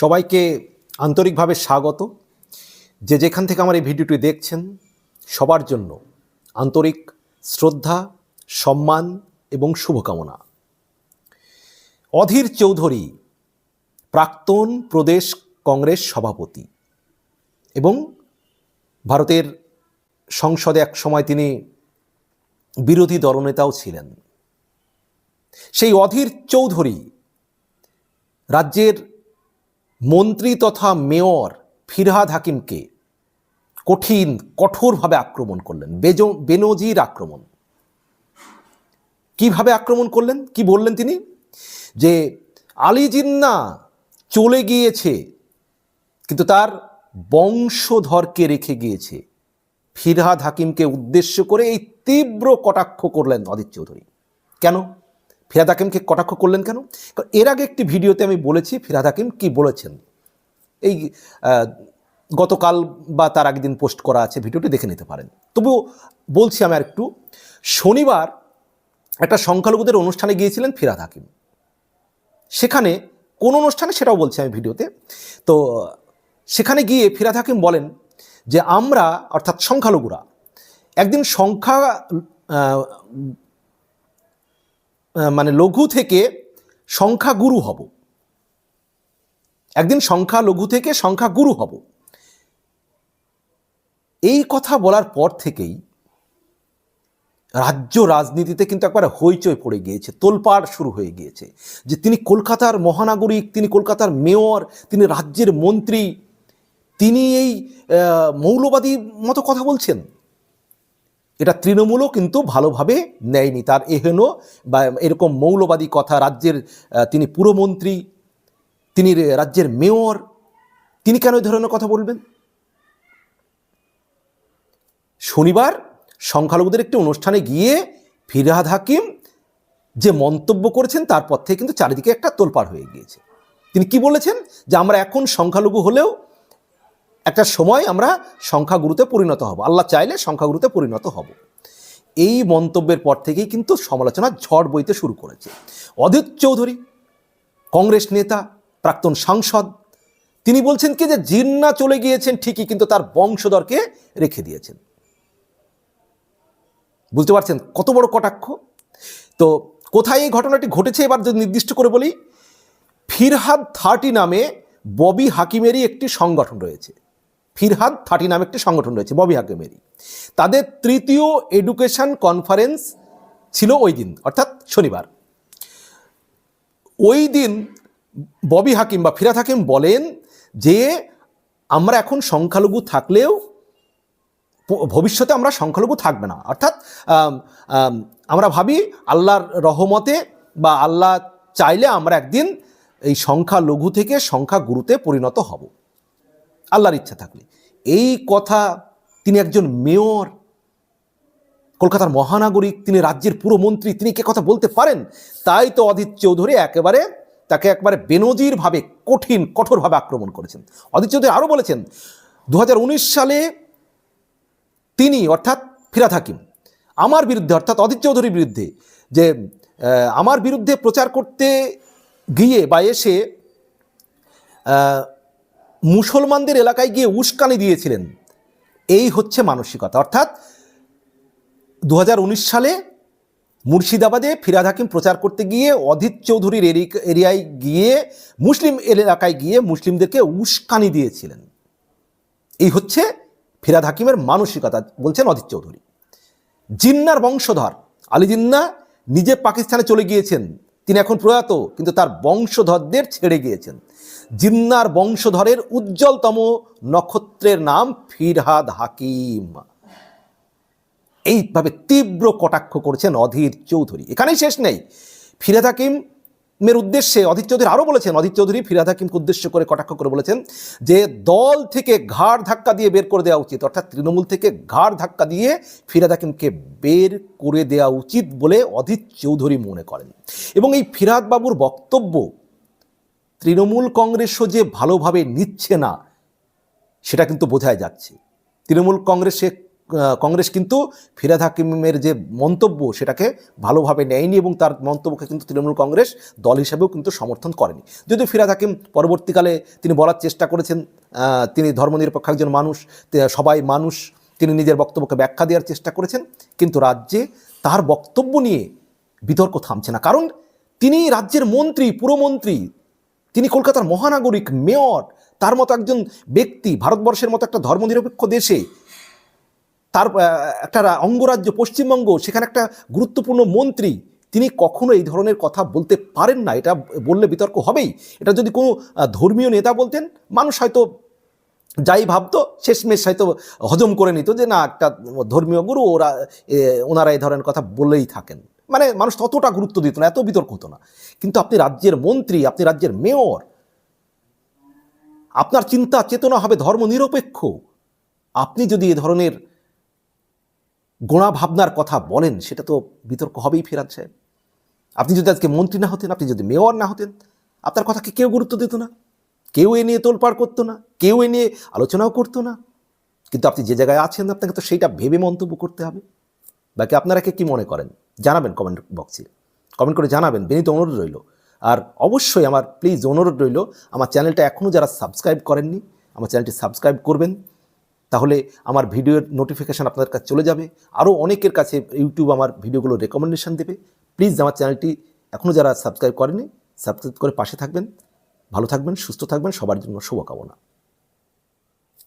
সবাইকে আন্তরিকভাবে স্বাগত। যে যেখান থেকে আমার এই ভিডিওটি দেখছেন, সবার জন্য আন্তরিক শ্রদ্ধা, সম্মান এবং শুভকামনা। অধীর চৌধুরী, প্রাক্তন প্রদেশ কংগ্রেস সভাপতি এবং ভারতের সংসদে এক সময় তিনি বিরোধী দলনেতাও ছিলেন। সেই অধীর চৌধুরী রাজ্যের মন্ত্রী তথা মেয়র ফিরহাদ হাকিমকে কঠিন, কঠোরভাবে আক্রমণ করলেন। বেজো, বেনজির আক্রমণ। কীভাবে আক্রমণ করলেন? কি বললেন তিনি? যে আলী জিন্না চলে গিয়েছে, কিন্তু তার বংশধরকে রেখে গিয়েছে। ফিরহাদ হাকিমকে উদ্দেশ্য করে এই তীব্র কটাক্ষ করলেন অদিত চৌধুরী। কেন? ফিরাদ হাকিমকে কটাক্ষ করলেন কেন? এর আগে একটি ভিডিওতে আমি বলেছি ফিরাদ হাকিম কি বলেছেন। এই গতকাল বা তার আগের দিন পোস্ট করা আছে, ভিডিওটি দেখে নিতে পারেন। তবুও বলছি আমি একটু শনিবার একটা সংখ্যালঘুদের অনুষ্ঠানে গিয়েছিলেন ফিরাদ হাকিম। সেখানে কোন অনুষ্ঠানে সেটাও বলছি আমি ভিডিওতে। তো, সেখানে গিয়ে ফিরাদ হাকিম বলেন যে আমরা, অর্থাৎ সংখ্যালঘুরা, একদিন সংখ্যা মানে লঘু থেকে সংখ্যা গুরু হব। একদিন সংখ্যা লঘু থেকে সংখ্যা গুরু হব। এই কথা বলার পর থেকেই রাজ্য রাজনীতিতে কিন্তু একবার হইচই পড়ে গিয়েছে, তোলপাড় শুরু হয়ে গিয়েছে যে তিনি কলকাতার মহানাগরিক, তিনি কলকাতার মেয়র, তিনি রাজ্যের মন্ত্রী, তিনি এই মৌলবাদী মতো কথা বলছেন। এটা তৃণমূলও কিন্তু ভালোভাবে নেয়নি। তার এহেন বা এরকম মৌলবাদী কথা রাজ্যের তিনি পুরমন্ত্রী, তিনি রাজ্যের মেয়র, তিনি কেন এই ধরনের কথা বলবেন? শনিবার সংখ্যালঘুদের একটি অনুষ্ঠানে গিয়ে ফিরহাদ হাকিম যে মন্তব্য করেছেন, তারপর থেকে কিন্তু চারিদিকে একটা তোলপাড় হয়ে গিয়েছে। তিনি কি বলেছেন? যে আমরা এখন সংখ্যালঘু হলেও একটা সময় আমরা সংখ্যাগুরুতে পরিণত হব। আল্লাহ চাইলে সংখ্যাগুরুতে পরিণত হব। এই মন্তব্যের পর থেকেই কিন্তু সমালোচনা ঝড় বইতে শুরু করেছে। অদিত চৌধুরী, কংগ্রেস নেতা, প্রাক্তন সাংসদ, তিনি বলছেন কি যে জিন্না চলে গিয়েছেন ঠিকই, কিন্তু তার বংশধরকে রেখে দিয়েছেন। বুঝতে পারছেন কত বড় কটাক্ষ? তো কোথায় এই ঘটনাটি ঘটেছে এবার যদি নির্দিষ্ট করে বলি, ফিরহাদ থার্টি নামে ববি হাকিমেরই একটি সংগঠন রয়েছে। ফিরহাদ থার্টি নামে একটি সংগঠন রয়েছে ববি হাকিমেরই। তাদের তৃতীয় এডুকেশন কনফারেন্স ছিল ওই দিন অর্থাৎ শনিবার। ওই দিন ববি হাকিম বা ফিরাদ হাকিম বলেন যে আমরা এখন সংখ্যালঘু থাকলেও ভবিষ্যতে আমরা সংখ্যালঘু থাকবে না। অর্থাৎ আম, আম, আমরা ভাবি আল্লাহর রহমতে বা আল্লাহ চাইলে আমরা একদিন এই সংখ্যালঘু থেকে সংখ্যা গুরুতে পরিণত হব। আল্লাহর ইচ্ছা থাকলে। এই কথা তিনি একজন মেয়র, কলকাতার মহানাগরিক, তিনি রাজ্যের পুরো মন্ত্রী, তিনি কে কথা বলতে পারেন? তাই তো অদিত চৌধুরী একেবারে তাকে একবারে বেনজিরভাবে কঠিন, কঠোরভাবে আক্রমণ করেছেন। অদিত চৌধুরী আরও বলেছেন দু হাজার উনিশ সালে তিনি অর্থাৎ ফিরাদ হাকিম, আমার বিরুদ্ধে অর্থাৎ অদিত চৌধুরীর বিরুদ্ধে যে আমার বিরুদ্ধে প্রচার করতে গিয়ে বা এসে মুসলমানদের এলাকায় গিয়ে উস্কানি দিয়েছিলেন। এই হচ্ছে মানসিকতা। অর্থাৎ দু হাজার উনিশ সালে মুর্শিদাবাদে ফিরাদ হাকিম প্রচার করতে গিয়ে অধীর চৌধুরীর এরি- এরিয়ায় গিয়ে মুসলিম এলাকায় গিয়ে মুসলিমদেরকে উস্কানি দিয়েছিলেন। এই হচ্ছে ফিরাদ হাকিমের মানসিকতা, বলছেন অধীর চৌধুরী। জিন্নার বংশধর আলী জিন্না নিজে পাকিস্তানে চলে গিয়েছেন। তিনি এখন প্রয়াত, কিন্তু তার বংশধরদের ছেড়ে গিয়েছেন। জিন্নার বংশধরের উজ্জ্বলতম নক্ষত্রের নাম ফিরহাদ হাকিম। এইভাবে তীব্র কটাক্ষ করেছেন অধীর চৌধুরী। এখানেই শেষ নেই। ফিরাদ হাকিমের উদ্দেশ্যে অধীর চৌধুরী আরও বলেছেন, অধীর চৌধুরী ফিরাদ হাকিমকে উদ্দেশ্য করে কটাক্ষ করে বলেছেন যে দল থেকে ঘাড় ধাক্কা দিয়ে বের করে দেওয়া উচিত, অর্থাৎ তৃণমূল থেকে ঘাড় ধাক্কা দিয়ে ফিরাদ হাকিমকে বের করে দেওয়া উচিত বলে অধীর চৌধুরী মনে করেন। এবং এই ফিরাদ বাবুর বক্তব্য তৃণমূল কংগ্রেসও যে ভালোভাবে নিচ্ছে না, সেটা কিন্তু বোঝাই যাচ্ছে। তৃণমূল কংগ্রেসে কংগ্রেস কিন্তু ফিরাদ হাকিমের যে মন্তব্য, সেটাকে ভালোভাবে নেয়নি এবং তার মন্তব্যকে কিন্তু তৃণমূল কংগ্রেস দল হিসেবেও কিন্তু সমর্থন করেনি। যদিও ফিরাদ হাকিম পরবর্তীকালে তিনি বলার চেষ্টা করেছেন তিনি ধর্মনিরপেক্ষ একজন মানুষ সবাই মানুষ, তিনি নিজের বক্তব্যকে ব্যাখ্যা দেওয়ার চেষ্টা করেছেন, কিন্তু রাজ্যে তার বক্তব্য নিয়ে বিতর্ক থামছে না। কারণ তিনি রাজ্যের মন্ত্রী, পুরমন্ত্রী তিনি কলকাতার মহানাগরিক মেয়র, তার মতো একজন ব্যক্তি, ভারতবর্ষের মতো একটা ধর্মনিরপেক্ষ দেশে। তার একটা অঙ্গরাজ্য পশ্চিমবঙ্গ, সেখানে একটা গুরুত্বপূর্ণ মন্ত্রী। তিনি কখনো এই ধরনের কথা বলতে পারেন না, এটা বললে বিতর্ক হবেই। এটা যদি কোনো ধর্মীয় নেতা বলতেন, মানুষ হয়তো যাই ভাবতো, শেষমেশ হয়তো হজম করে নিত যে, না, একটা ধর্মীয় গুরু, ওরা ওনারা এই ধরনের কথা বলেই থাকেন। মানে মানুষ ততটা গুরুত্ব দিত না, এত বিতর্ক হতো না। কিন্তু আপনি রাজ্যের মন্ত্রী, আপনি রাজ্যের মেয়র, আপনার চিন্তা চেতনা হবে ধর্মনিরপেক্ষ। আপনি যদি এ ধরনের গোড়া ভাবনার কথা বলেন, সেটা তো বিতর্ক হবেই ফেরাত সাহেব। আপনি যদি আজকে মন্ত্রী না হতেন, আপনি যদি মেয়র না হতেন, আপনার কথাকে কেউ গুরুত্ব দিত না। কেউ এ নিয়ে তোলপাড় করতো না, কেউ এ নিয়ে আলোচনাও করতো না। কিন্তু আপনি যে জায়গায় আছেন, আপনাকে তো সেইটা ভেবে মন্তব্য করতে হবে। বাকি আপনারা কে কী মনে করেন? জানাবেন কমেন্ট বক্সে কমেন্ট করে জানাবেন, বিনীত অনুরোধ রইল। আর অবশ্যই আমার প্লিজ অনুরোধ রইল, আমার চ্যানেলটা এখনও যারা সাবস্ক্রাইব করেননি, আমার চ্যানেলটি সাবস্ক্রাইব করবেন। তাহলে আমার ভিডিওর নোটিফিকেশান আপনাদের কাছে চলে যাবে। আরও অনেকের কাছে ইউটিউব আমার ভিডিওগুলো রেকমেন্ডেশান দেবে। প্লিজ আমার চ্যানেলটি এখনও যারা সাবস্ক্রাইব করেনি সাবস্ক্রাইব করে পাশে থাকবেন। ভালো থাকবেন, সুস্থ থাকবেন, সবার জন্য শুভকামনা।